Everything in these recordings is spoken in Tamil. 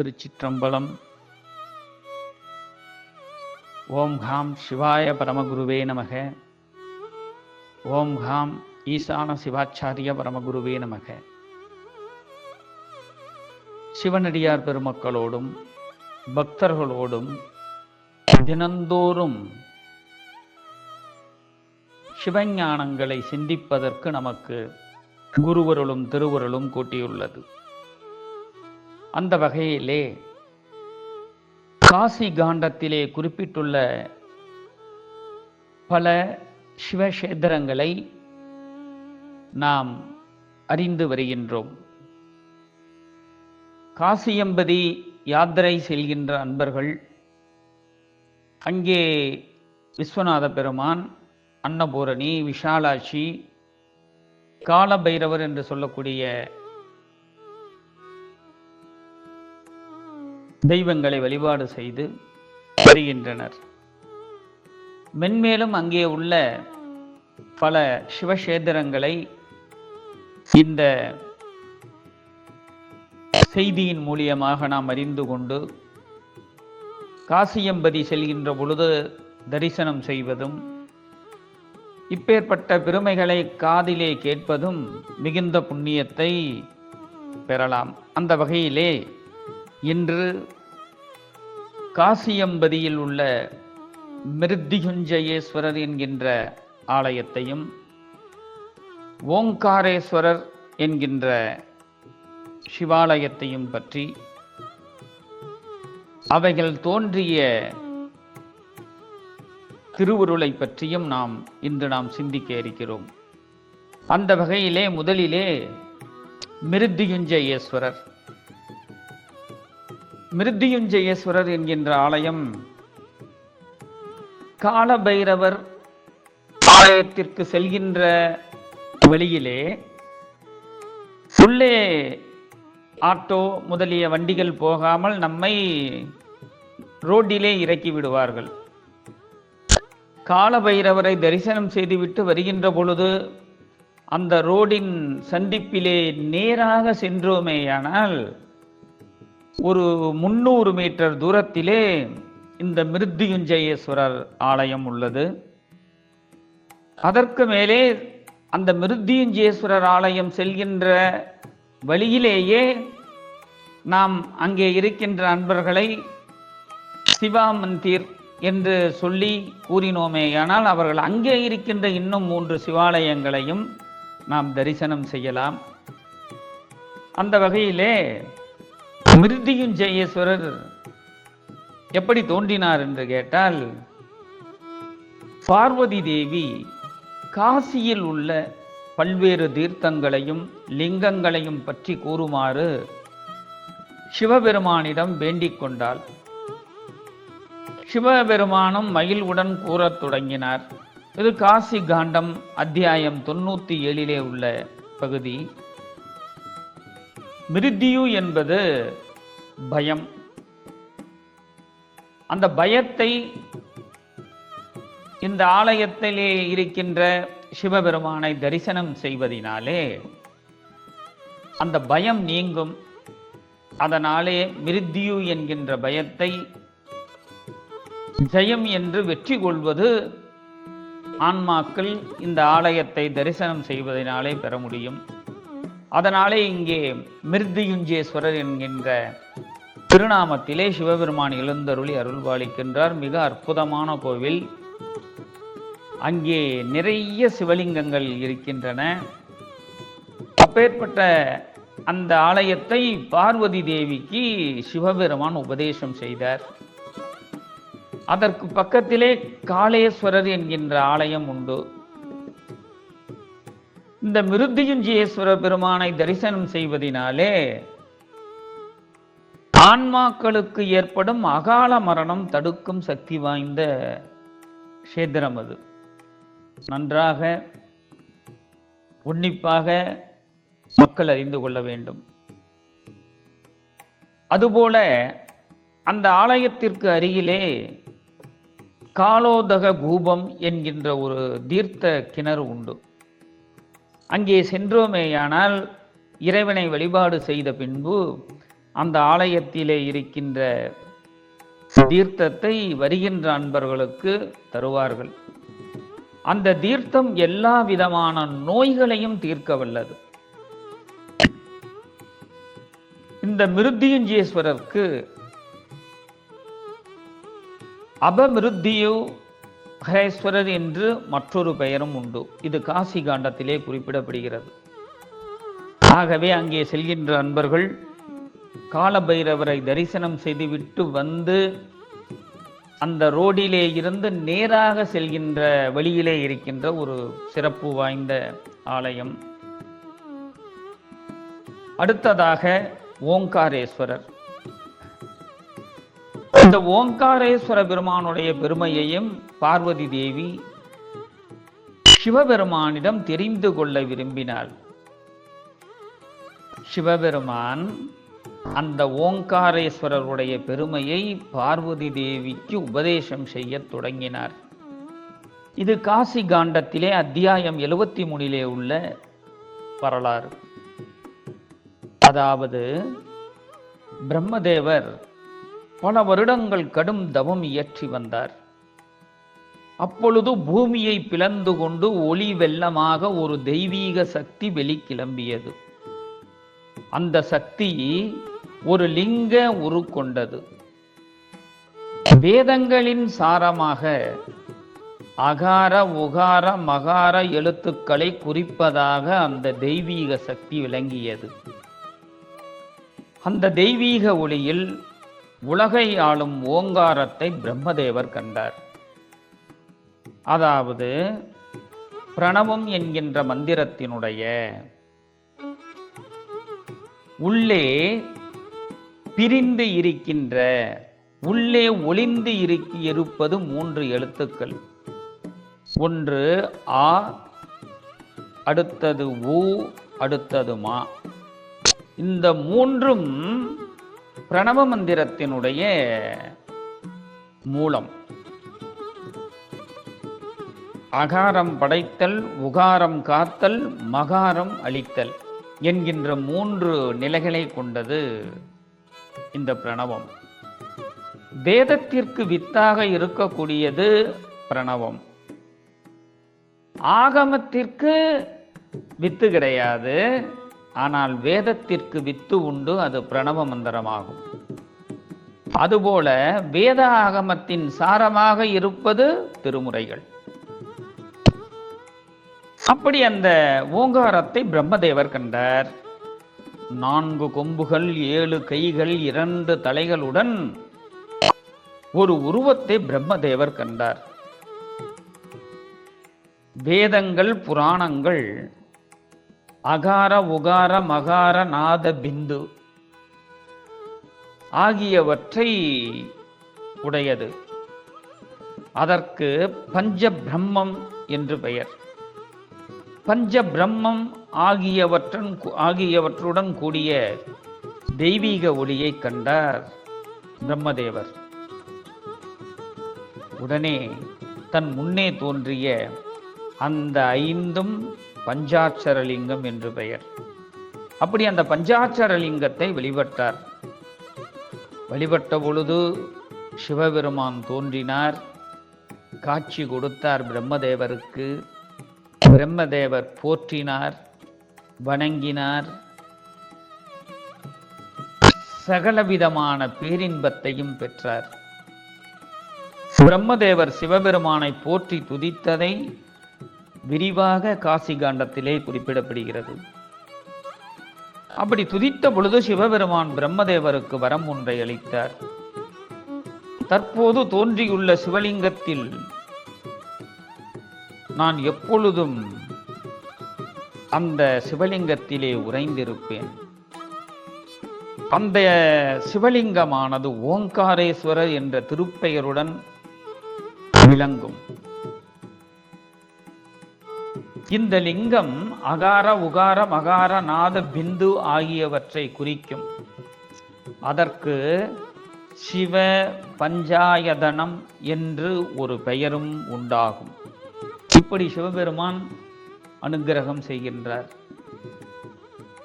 திருச்சிற்றம்பலம். ஓம் ஹாம் சிவாய பரமகுருவே நமக. ஓம் ஹாம் ஈசான சிவாச்சாரிய பரமகுருவே நமக. சிவனடியார் பெருமக்களோடும் பக்தர்களோடும் தினந்தோறும் சிவஞானங்களை சிந்திப்பதற்கு நமக்கு குருவருளும் திருவருளும் கூட்டியுள்ளது. அந்த வகையிலே காசி காண்டத்திலே குறிப்பிட்டுள்ள பல சிவக்ஷேத்திரங்களை நாம் அறிந்து வருகின்றோம். காசியம்பதி யாத்திரை செல்கின்ற அன்பர்கள் அங்கே விஸ்வநாத பெருமான் அன்னபூரணி விஷாலாட்சி காலபைரவர் என்று சொல்லக்கூடிய தெய்வங்களை வழிபாடு செய்து வருகின்றனர். மென்மேலும் அங்கே உள்ள பல சிவக்ஷேத்திரங்களை இந்த செய்தியின் மூலியமாக நாம் அறிந்து கொண்டு காசியம்பதி செல்கின்ற பொழுது தரிசனம் செய்வதும் இப்பேற்பட்ட பெருமைகளை காதிலே கேட்பதும் மிகுந்த புண்ணியத்தை பெறலாம். அந்த வகையிலே இன்று காசியம்பதியில் உள்ள மிருத்திகுஞ்சயேஸ்வரர் என்கின்ற ஆலயத்தையும் ஓங்காரேஸ்வரர் என்கின்ற சிவாலயத்தையும் பற்றி அவைகள் தோன்றிய திருவுருளை பற்றியும் நாம் இன்று நாம் சிந்திக்க இருக்கிறோம். அந்த வகையிலே முதலிலே மிருத்தியுஞ்சயேஸ்வரர் மிருத்யுஞ்சயேஸ்வரர் என்கின்ற ஆலயம் காலபைரவர் ஆலயத்திற்கு செல்கின்ற வழியிலே உள்ளே ஆட்டோ முதலிய வண்டிகள் போகாமல் நம்மை ரோட்டிலே இறக்கி விடுவார்கள். காலபைரவரை தரிசனம் செய்துவிட்டு வருகின்ற பொழுது அந்த ரோடின் சந்திப்பிலே நேராக சென்றோமேயானால் ஒரு முன்னூறு மீட்டர் தூரத்திலே இந்த மிருத்தியுஞ்சயேஸ்வரர் ஆலயம் உள்ளது. அதற்கு மேலே அந்த மிருத்தியுஞ்சேஸ்வரர் ஆலயம் செல்கின்ற வழியிலேயே நாம் அங்கே இருக்கின்ற அன்பர்களை சிவா மந்திர் என்று சொல்லி கூறினோமேயானால் அவர்கள் அங்கே இருக்கின்ற இன்னும் மூன்று சிவாலயங்களையும் நாம் தரிசனம் செய்யலாம். அந்த வகையிலே ஜெயேஸ்வரர் எப்படி தோன்றினார் என்று கேட்டால் பார்வதி தேவி காசியில் உள்ள பல்வேறு தீர்த்தங்களையும் லிங்கங்களையும் பற்றி கூறுமாறு சிவபெருமானிடம் வேண்டிக் கொண்டாள். சிவபெருமானும் மயிலுடன் கூறத் தொடங்கினார். இது காசி காண்டம் அத்தியாயம் தொண்ணூத்தி ஏழிலே உள்ள பகுதி. மிருத்தியு என்பது பயம். அந்த பயத்தை இந்த ஆலயத்திலே இருக்கின்ற சிவபெருமானை தரிசனம் செய்வதினாலே அந்த பயம் நீங்கும். அதனாலே மிருத்தியு என்கின்ற பயத்தை ஜெயம் என்று வெற்றி கொள்வது ஆன்மாக்கள் இந்த ஆலயத்தை தரிசனம் செய்வதனாலே பெற முடியும். அதனாலே இங்கே மிருத்தியுஞ்சேஸ்வரர் என்கின்ற திருநாமத்திலே சிவபெருமான் எழுந்தருளி அருள்பாலிக்கின்றார். மிக அற்புதமான கோவில். அங்கே நிறைய சிவலிங்கங்கள் இருக்கின்றன. அப்பேற்பட்ட அந்த ஆலயத்தை பார்வதி தேவிக்கு சிவபெருமான் உபதேசம் செய்தார். அதற்கு பக்கத்திலே காளேஸ்வரர் என்கின்ற ஆலயம் உண்டு. இந்த மிருத்தியுஞ்சீஸ்வர பெருமானை தரிசனம் செய்வதினாலே ஆன்மாக்களுக்கு ஏற்படும் அகால மரணம் தடுக்கும் சக்தி வாய்ந்த கஷேத்திரம் அது. நன்றாக உன்னிப்பாக மக்கள் அறிந்து கொள்ள வேண்டும். அதுபோல அந்த ஆலயத்திற்கு அருகிலே காலோதக கூபம் என்கின்ற ஒரு தீர்த்த கிணறு உண்டு. அங்கே சென்றோமேயானால் இறைவனை வழிபாடு செய்த பின்பு அந்த ஆலயத்திலே இருக்கின்ற தீர்த்தத்தை வருகின்ற அன்பர்களுக்கு தருவார்கள். அந்த தீர்த்தம் எல்லா விதமான நோய்களையும் தீர்க்க வல்லது. இந்த மிருத்தியுஞ்சேஸ்வரருக்கு அபமிருத்தியு மகேஸ்வரர் என்று மற்றொரு பெயரும் உண்டு. இது காசி காண்டத்திலே குறிப்பிடப்படுகிறது. ஆகவே அங்கே செல்கின்ற அன்பர்கள் காலபைரவரை தரிசனம் செய்துவிட்டு வந்து அந்த ரோடிலே இருந்து நேராக செல்கின்ற வழியிலே இருக்கின்ற ஒரு சிறப்பு வாய்ந்த ஆலயம். அடுத்ததாக ஓங்காரேஸ்வரர். இந்த ஓங்காரேஸ்வர பெருமானுடைய பெருமையையும் பார்வதி தேவி சிவபெருமானிடம் தெரிந்து கொள்ள விரும்பினாள். சிவபெருமான் அந்த ஓங்காரேஸ்வரருடைய பெருமையை பார்வதி தேவிக்கு உபதேசம் செய்ய தொடங்கினார். இது காசி காண்டத்திலே அத்தியாயம் எழுவத்தி மூணிலே உள்ள வரலாறு. அதாவது பிரம்மதேவர் பல வருடங்கள் கடும் தவம் இயற்றி வந்தார். அப்பொழுது பூமியை பிளந்து கொண்டு ஒளி வெள்ளமாக ஒரு தெய்வீக சக்தி வெளிக்கிளம்பியது. அந்த சக்தி ஒரு லிங்க உருக்கொண்டது வேதங்களின் சாரமாக அகார உகார மகார எழுத்துக்களை குறிப்பதாக அந்த தெய்வீக சக்தி விளங்கியது. அந்த தெய்வீக ஒளியில் உலகை ஆளும் ஓங்காரத்தை பிரம்மதேவர் கண்டார். அதாவது பிரணவம் என்கின்ற மந்திரத்தினுடைய உள்ளே பிரிந்து இருக்கின்ற உள்ளே ஒளிந்து இருக்கி இருப்பது மூன்று எழுத்துக்கள். ஒன்று ஆ அடுத்தது ஊ அடுத்தது மா. இந்த மூன்றும் பிரணவ மந்திரத்தினுடைய மூலம். அகாரம் படைத்தல் உகாரம் காத்தல் மகாரம் அளித்தல் என்கின்ற மூன்று நிலைகளை கொண்டது இந்த பிரணவம். வேதத்திற்கு வித்தாக இருக்கக்கூடியது பிரணவம். ஆகமத்திற்கு வித்து கிடையாது. ஆனால் வேதத்திற்கு வித்து உண்டு அது பிரணவ மந்திரமாகும். அதுபோல வேத ஆகமத்தின் சாரமாக இருப்பது திருமுறைகள். அப்படி அந்த ஓங்காரத்தை பிரம்மதேவர் கண்டார். நான்கு கொம்புகள் ஏழு கைகள் இரண்டு தலைகளுடன் ஒரு உருவத்தை பிரம்மதேவர் கண்டார். வேதங்கள் புராணங்கள் அகார உகார மகார நாத பிந்து ஆகியவற்றை உடையது. அதற்கு பஞ்ச பிரம்மம் என்று பெயர். பஞ்ச பிரம்மம் ஆகியவற்றன் ஆகியவற்றுடன் கூடிய தெய்வீக ஒளியை கண்டார் பிரம்மதேவர். உடனே தன் முன்னே தோன்றிய அந்த ஐந்தும் பஞ்சாட்சரலிங்கம் என்று பெயர். அப்படி அந்த பஞ்சாட்சரலிங்கத்தை வழிபட்டார் வழிபட்ட பொழுது சிவபெருமான் தோன்றினார். காட்சி கொடுத்தார் பிரம்மதேவருக்கு. பிரம்மதேவர் போற்றினார் வணங்கினார். சகலவிதமான பேரின்பத்தையும் பெற்றார். பிரம்மதேவர் சிவபெருமானை போற்றி துதித்ததை விரிவாக காசி காண்டத்திலே குறிப்பிடப்படுகிறது. அப்படி துதித்த பொழுது சிவபெருமான் பிரம்மதேவருக்கு வரம் ஒன்றை அளித்தார். தற்போது தோன்றியுள்ள சிவலிங்கத்தில் நான் எப்பொழுதும் அந்த சிவலிங்கத்திலே உறைந்திருப்பேன். அந்த சிவலிங்கமானது ஓங்காரேஸ்வரர் என்ற திருப்பெயருடன் விளங்கும். இந்த லிங்கம் அகார உகார மகார நாத பிந்து ஆகியவற்றை குறிக்கும். அதற்கு சிவ பஞ்சாயதனம் என்று ஒரு பெயரும் உண்டாகும். இப்படி சிவபெருமான் அனுக்கிரகம் செய்கின்றார்.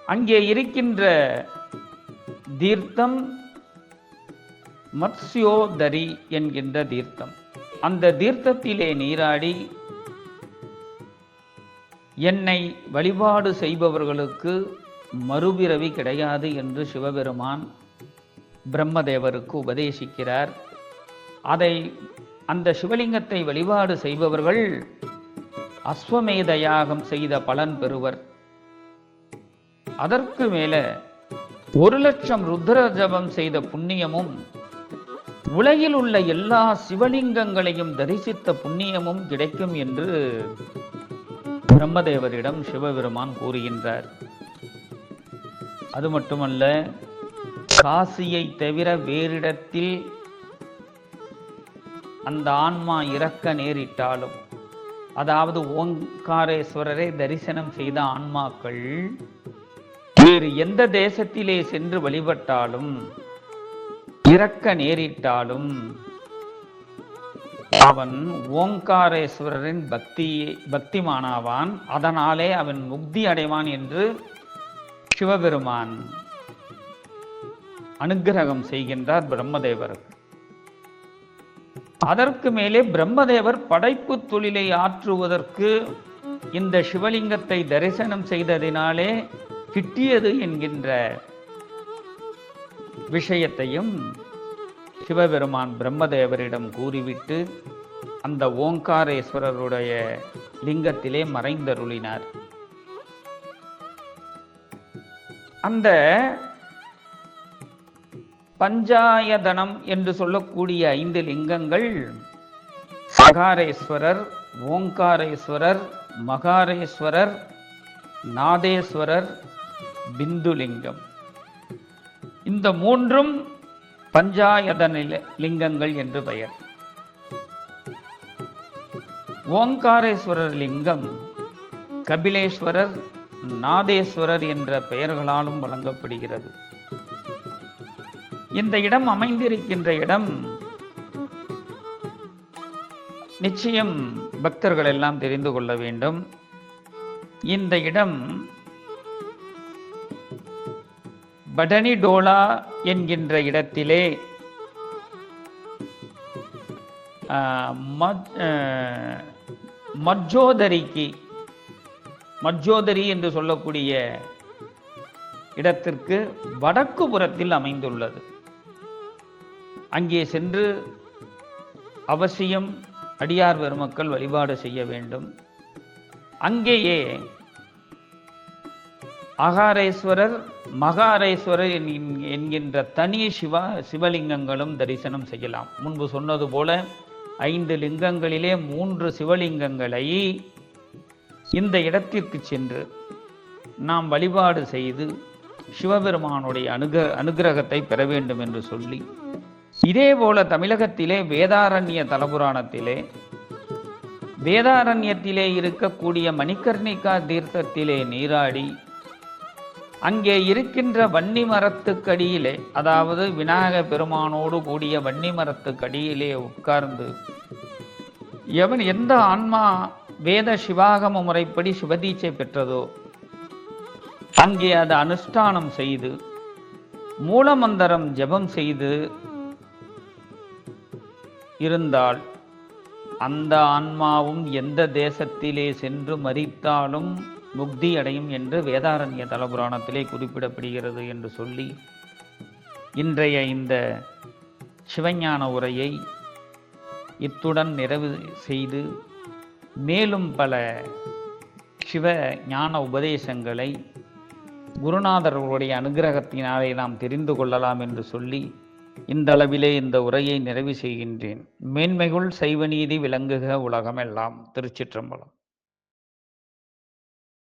அங்கே இருக்கின்ற தீர்த்தம் மத்ஸ்யோதரி என்கின்ற தீர்த்தம். அந்த தீர்த்தத்திலே நீராடி என்னை வழிபாடு செய்பவர்களுக்கு மறுபிறவி கிடையாது என்று சிவபெருமான் பிரம்மதேவருக்கு உபதேசிக்கிறார். அதை அந்த சிவலிங்கத்தை வழிபாடு செய்பவர்கள் அஸ்வமேத யாகம் செய்த பலன் பெறுவர். அதற்கு மேல ஒரு லட்சம் ருத்ர ஜபம் செய்த புண்ணியமும் உலகில் உள்ள எல்லா சிவலிங்கங்களையும் தரிசித்த புண்ணியமும் கிடைக்கும் என்று பிரம்மதேவரிடம் சிவபெருமான் கூறுகின்றார். அது மட்டுமல்ல காசியை தவிர வேறிடத்தில் அந்த ஆன்மா இறக்க நேரிட்டாலும் அதாவது ஓங்காரேஸ்வரரை தரிசனம் செய்த ஆன்மாக்கள் வேறு எந்த தேசத்திலே சென்று வழிபட்டாலும் இறக்க நேரிட்டாலும் அவன் ஓங்காரேஸ்வரரின் பக்தி பக்திமானாவான். அதனாலே அவன் முக்தி அடைவான் என்று சிவபெருமான் அனுக்கிரகம் செய்கின்றார் பிரம்மதேவர். அதற்கு மேலே பிரம்மதேவர் படைப்பு தொழிலை ஆற்றுவதற்கு இந்த சிவலிங்கத்தை தரிசனம் செய்ததினாலே கிட்டியது என்கின்ற விஷயத்தையும் சிவபெருமான் பிரம்மதேவரிடம் கூறிவிட்டு அந்த ஓங்காரேஸ்வரருடைய லிங்கத்திலே மறைந்தருளினார். அந்த பஞ்சாயதனம் என்று சொல்லக்கூடிய ஐந்து லிங்கங்கள் சகாரேஸ்வரர் ஓங்காரேஸ்வரர் மகாரேஸ்வரர் நாதேஸ்வரர் பிந்துலிங்கம். இந்த மூன்றும் பஞ்சாயதன லிங்கங்கள் என்று பெயர். ஓங்காரேஸ்வரர் லிங்கம் கபிலேஸ்வரர் நாதேஸ்வரர் என்ற பெயர்களாலும் வழங்கப்படுகிறது. இந்த இடம் அமைந்திருக்கின்ற இடம் நிச்சயம் பக்தர்கள் எல்லாம் தெரிந்து கொள்ள வேண்டும். இந்த இடம் படனிடோலா என்கின்ற இடத்திலே மஜ்ஜோதரிக்கு மஜ்ஜோதரி என்று சொல்லக்கூடிய இடத்திற்கு வடக்கு புறத்தில் அமைந்துள்ளது. அங்கே சென்று அவசியம் அடியார் பெருமக்கள் வழிபாடு செய்ய வேண்டும். அங்கேயே அகாரேஸ்வரர் மகாரேஸ்வரர் என்கின்ற தனி சிவா சிவலிங்கங்களும் தரிசனம் செய்யலாம். முன்பு சொன்னது போல ஐந்து லிங்கங்களிலே மூன்று சிவலிங்கங்களை இந்த இடத்திற்கு சென்று நாம் வழிபாடு செய்து சிவபெருமானுடைய அனுக அனுகிரகத்தை பெற வேண்டும் என்று சொல்லி இதே போல தமிழகத்திலே வேதாரண்ய தலபுராணத்திலே வேதாரண்யத்திலே இருக்கக்கூடிய மணிக்கர்ணிகா தீர்த்தத்திலே நீராடி அங்கே இருக்கின்ற வன்னி மரத்துக்கடியிலே அதாவது விநாயக பெருமானோடு கூடிய வன்னி மரத்துக்கடியிலே உட்கார்ந்து எவன் எந்த ஆன்மா வேத சிவாகம முறைப்படி சிவதீட்சை பெற்றதோ அங்கே அது அனுஷ்டானம் செய்து மூலமந்தரம் ஜெபம் செய்து இருந்தால் அந்த ஆன்மாவும் எந்த தேசத்திலே சென்று மறித்தாலும் முக்தி அடையும் என்று வேதாரண்ய தலபுராணத்திலே குறிப்பிடப்படுகிறது என்று சொல்லி இன்றைய இந்த சிவஞான உரையை இத்துடன் நிறைவு செய்து மேலும் பல சிவ ஞான உபதேசங்களை குருநாதர்களுடைய அனுகிரகத்தினாலே நாம் தெரிந்து கொள்ளலாம் என்று சொல்லி இந்தளவிலே இந்த உரையை நிறைவு செய்கின்றேன். மேன்மைகுள் சைவநீதி விளங்குக உலகமெல்லாம். திருச்சிற்றம்பலம்.